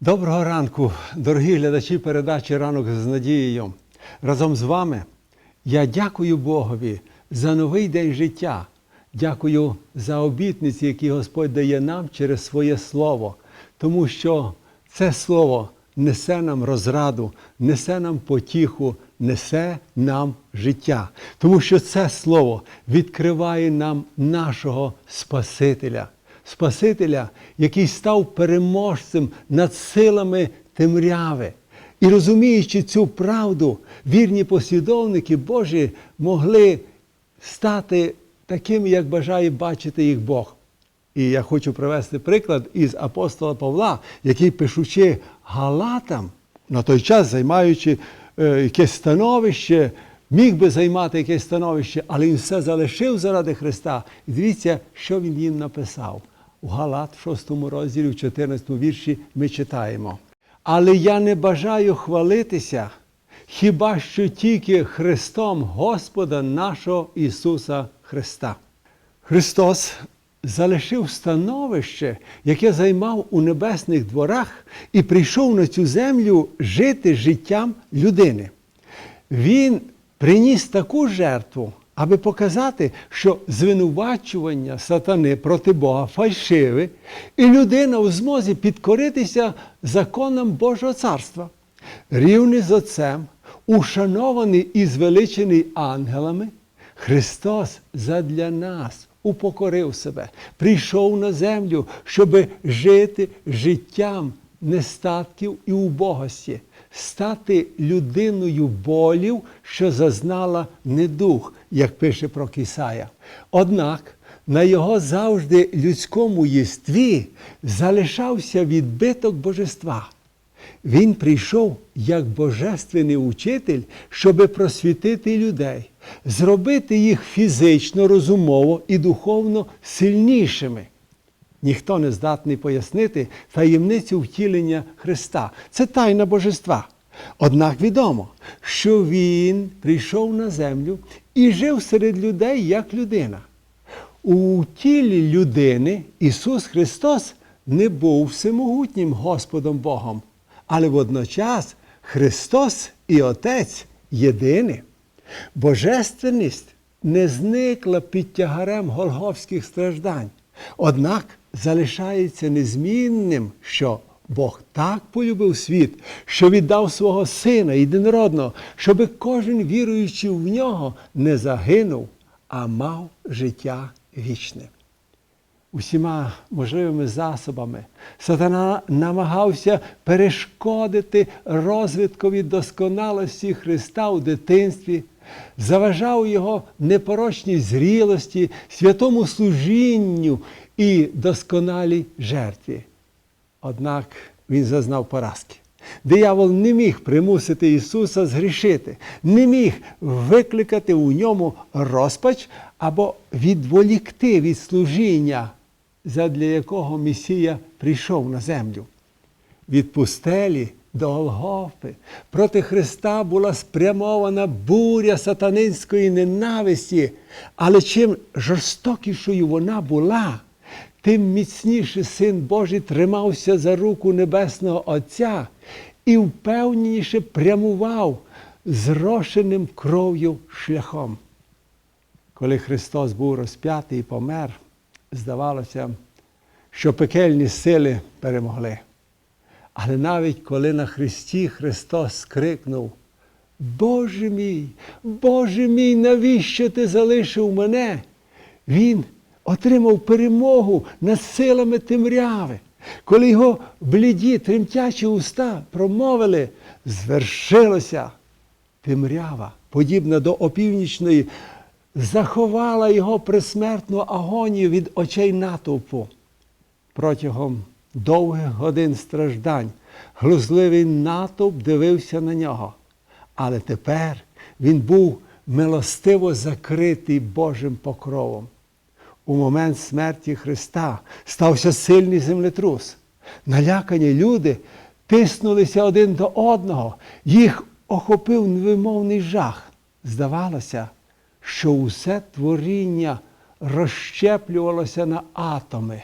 Доброго ранку, дорогі глядачі передачі Ранок з надією. Разом з вами я дякую Богові за новий день життя. Дякую за обітниці, які Господь дає нам через своє Слово, тому що це Слово несе нам розраду, несе нам потіху, несе нам життя. Тому що це Слово відкриває нам нашого Спасителя. Спасителя, який став переможцем над силами темряви. І розуміючи цю правду, вірні послідовники Божі могли стати такими, як бажає бачити їх Бог. І я хочу привести приклад із апостола Павла, який, пишучи Галатам, на той час займаючи е, якесь становище, міг би займати якесь становище, але він все залишив заради Христа. І дивіться, що він їм написав. У Галат, 6 розділі, в 14 вірші ми читаємо. Але я не бажаю хвалитися, хіба що тільки Христом Господа нашого Ісуса Христа. Христос залишив становище, яке займав у небесних дворах, і прийшов на цю землю жити життям людини. Він приніс таку жертву, аби показати, що звинувачування сатани проти Бога фальшиве, і людина у змозі підкоритися законам Божого царства. Рівний з Отцем, ушанований і звеличений ангелами, Христос задля нас упокорив себе, прийшов на землю, щоб жити життям нестатків і убогості, стати людиною болів, що зазнала недух, як пише про Кисая. Однак на його завжди людському єстві залишався відбиток божества. Він прийшов як божественний учитель, щоби просвітити людей, зробити їх фізично, розумово і духовно сильнішими. Ніхто не здатний пояснити таємницю втілення Христа. Це тайна божества. Однак відомо, що Він прийшов на землю і жив серед людей як людина. У тілі людини Ісус Христос не був всемогутнім Господом Богом, але водночас Христос і Отець єдині. Божественність не зникла під тягарем голговських страждань, однак залишається незмінним, що Бог так полюбив світ, що віддав свого Сина єдинородного, щоби кожен віруючий в нього не загинув, а мав життя вічне. Усіма можливими засобами сатана намагався перешкодити розвиткові досконалості Христа у дитинстві, заважав його непорочній зрілості, святому служінню і досконалій жертві. Однак він зазнав поразки. Диявол не міг примусити Ісуса згрішити, не міг викликати у ньому розпач або відволікти від служіння, задля якого Месія прийшов на землю. Від пустелі до Голгофи проти Христа була спрямована буря сатанинської ненависті, але чим жорстокішою вона була, тим міцніше Син Божий тримався за руку Небесного Отця і впевненіше прямував зрошеним кров'ю шляхом. Коли Христос був розп'ятий і помер, здавалося, що пекельні сили перемогли. Але навіть коли на Христі Христос скрикнув, Боже мій, Боже мій, навіщо ти залишив мене? Він отримав перемогу над силами темряви. Коли його бліді, тремтячі уста промовили, звершилося темрява, подібна до опівнічної, заховала його присмертну агонію від очей натовпу. Протягом довгих годин страждань глузливий натовп дивився на нього. Але тепер він був милостиво закритий Божим покровом. У момент смерті Христа стався сильний землетрус. Налякані люди тиснулися один до одного, їх охопив невимовний жах. Здавалося, що усе творіння розщеплювалося на атоми.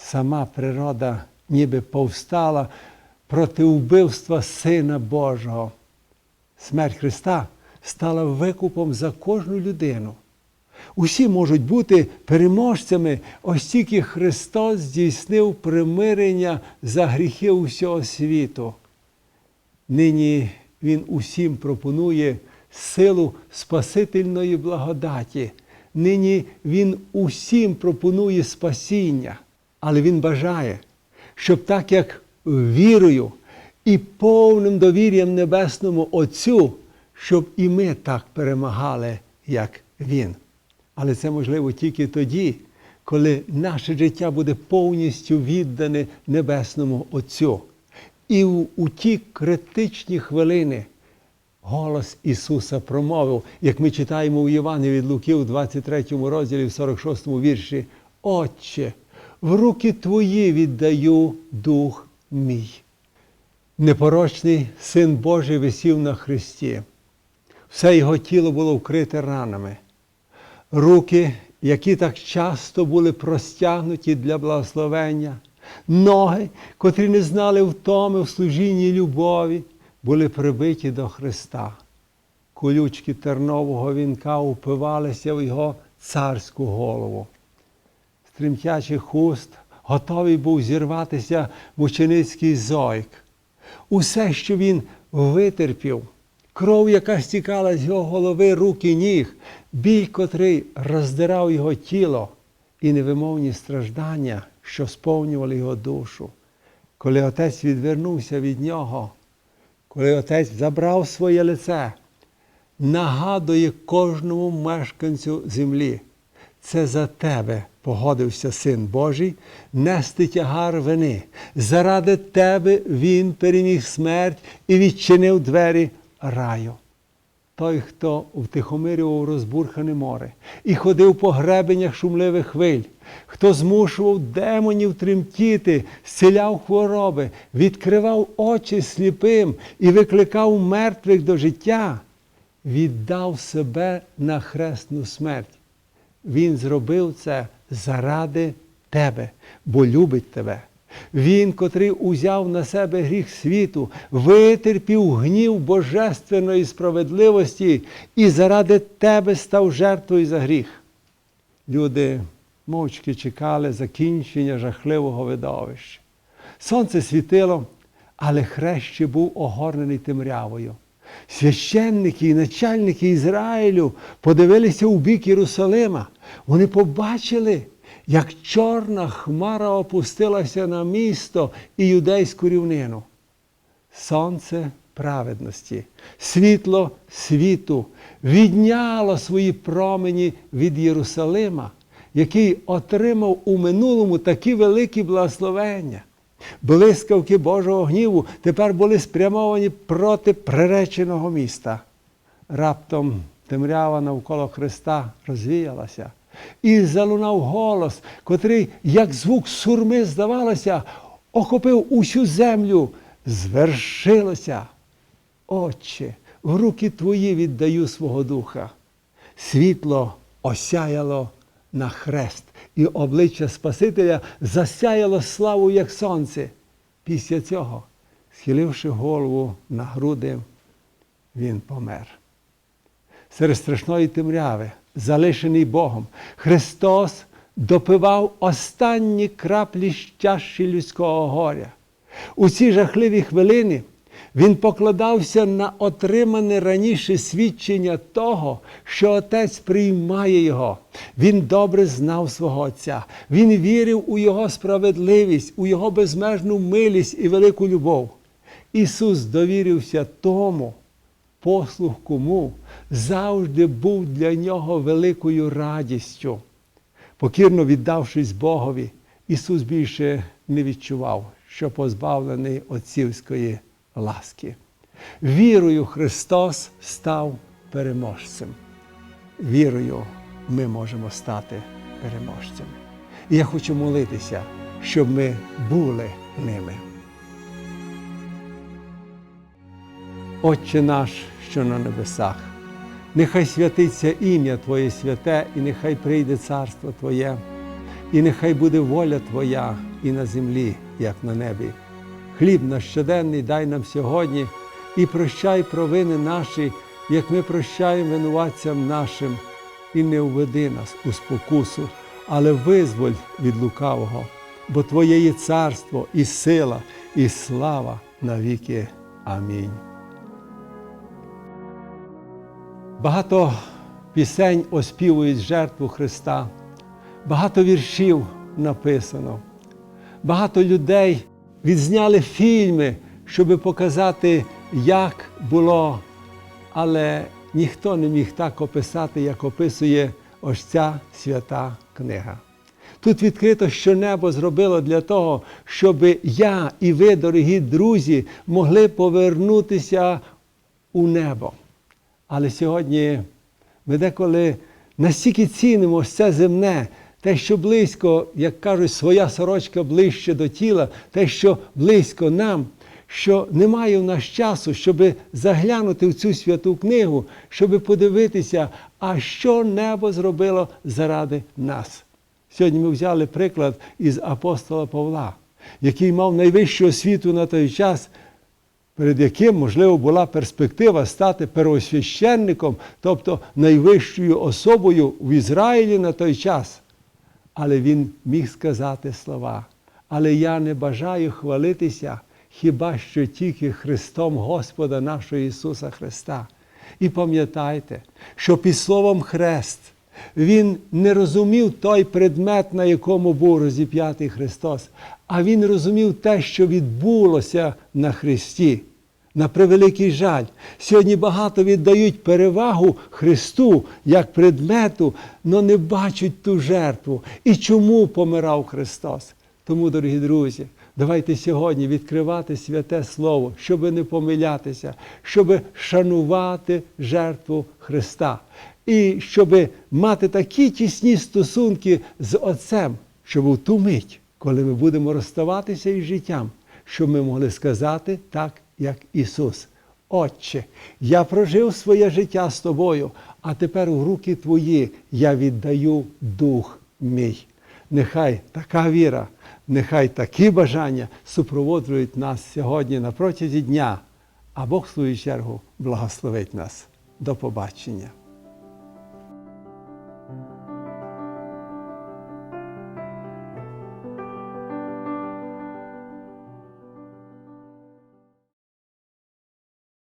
Сама природа ніби повстала проти вбивства Сина Божого. Смерть Христа стала викупом за кожну людину. Усі можуть бути переможцями, ось тільки Христос здійснив примирення за гріхи усього світу. Нині Він усім пропонує силу Спасительної благодаті. Нині Він усім пропонує спасіння, але Він бажає, щоб так як вірою і повним довір'ям Небесному Отцю, щоб і ми так перемагали, як Він. Але це можливо тільки тоді, коли наше життя буде повністю віддане Небесному Отцю. І у, ті критичні хвилини голос Ісуса промовив, як ми читаємо у Євангелії від Луки у 23 розділі, в 46 вірші, Отче, в руки Твої віддаю дух мій. Непорочний Син Божий висів на хресті. Все його тіло було вкрите ранами. Руки, які так часто були простягнуті для благословення, ноги, котрі не знали втоми в служінні любові, були прибиті до Христа. Колючки тернового вінка упивалися в його царську голову. Стремтячий хуст готовий був зірватися в ученицький зойк. Усе, що він витерпів, кров, яка стікала з його голови, рук і ніг, біль, котрий роздирав його тіло, і невимовні страждання, що сповнювали його душу. Коли отець відвернувся від нього, коли отець забрав своє лице, нагадує кожному мешканцю землі. Це за тебе погодився Син Божий нести тягар вини. Заради тебе Він переміг смерть і відчинив двері раю. Той, хто втихомирював розбурхане море і ходив по гребенях шумливих хвиль, хто змушував демонів тремтіти, зціляв хвороби, відкривав очі сліпим і викликав мертвих до життя, віддав себе на хресну смерть. Він зробив це заради тебе, бо любить тебе. Він, котрий узяв на себе гріх світу, витерпів гнів божественної справедливості і заради тебе став жертвою за гріх. Люди мовчки чекали закінчення жахливого видовища. Сонце світило, але хрест ще був огорнений темрявою. Священники і начальники Ізраїлю подивилися у бік Єрусалима. Вони побачили, як чорна хмара опустилася на місто і юдейську рівнину. Сонце праведності, світло світу відняло свої промені від Єрусалима, який отримав у минулому такі великі благословення. Блискавки Божого гніву тепер були спрямовані проти приреченого міста. Раптом темрява навколо Христа розвіялася. І залунав голос, котрий, як звук сурми, здавалося, охопив усю землю. Звершилося. Отче, в руки твої віддаю свого духа. Світло осяяло на хрест, і обличчя Спасителя засяяло славу, як сонце. Після цього, схиливши голову на груди, він помер. Серед страшної темряви, залишений Богом, Христос допивав останні краплі щащі людського горя. У ці жахливі хвилини він покладався на отримане раніше свідчення того, що Отець приймає його. Він добре знав свого Отця. Він вірив у Його справедливість, у Його безмежну милість і велику любов. Ісус довірився тому, послуг кому завжди був для нього великою радістю. Покірно віддавшись Богові, Ісус більше не відчував, що позбавлений отцівської ласки. Вірою Христос став переможцем. Вірою ми можемо стати переможцями. І я хочу молитися, щоб ми були ними. Отче наш, що на небесах, нехай святиться ім'я Твоє святе, і нехай прийде царство Твоє, і нехай буде воля Твоя і на землі, як на небі. Хліб наш щоденний дай нам сьогодні і прощай провини наші, як ми прощаємо винуватцям нашим, і не введи нас у спокусу, але визволь від лукавого, бо Твоє є царство і сила, і слава навіки. Амінь. Багато пісень оспівують жертву Христа, багато віршів написано, багато людей відзняли фільми, щоб показати, як було, але ніхто не міг так описати, як описує ось ця свята книга. Тут відкрито, що небо зробило для того, щоб я і ви, дорогі друзі, могли повернутися у небо. Але сьогодні ми деколи настільки цінимо це земне, те, що близько, як кажуть, своя сорочка ближче до тіла, те, що близько нам, що немає в нас часу, щоб заглянути в цю святу книгу, щоб подивитися, а що небо зробило заради нас. Сьогодні ми взяли приклад із апостола Павла, який мав найвищу освіту на той час, перед яким, можливо, була перспектива стати первосвященником, тобто найвищою особою в Ізраїлі на той час. Але він міг сказати слова. Але я не бажаю хвалитися хіба що тільки Христом Господа нашого Ісуса Христа. І пам'ятайте, що під словом хрест він не розумів той предмет, на якому був розіп'ятий Христос, а він розумів те, що відбулося на Христі. На превеликий жаль, сьогодні багато віддають перевагу Христу як предмету, але не бачать ту жертву. І чому помирав Христос? Тому, дорогі друзі, давайте сьогодні відкривати святе Слово, щоб не помилятися, щоб шанувати жертву Христа. І щоб мати такі тісні стосунки з Отцем, щоб у ту мить, коли ми будемо розставатися із життям, щоб ми могли сказати так, як Ісус. Отче, я прожив своє життя з тобою, а тепер у руки твої я віддаю дух мій. Нехай така віра, нехай такі бажання супроводжують нас сьогодні на протязі дня, а Бог в свою чергу благословить нас. До побачення.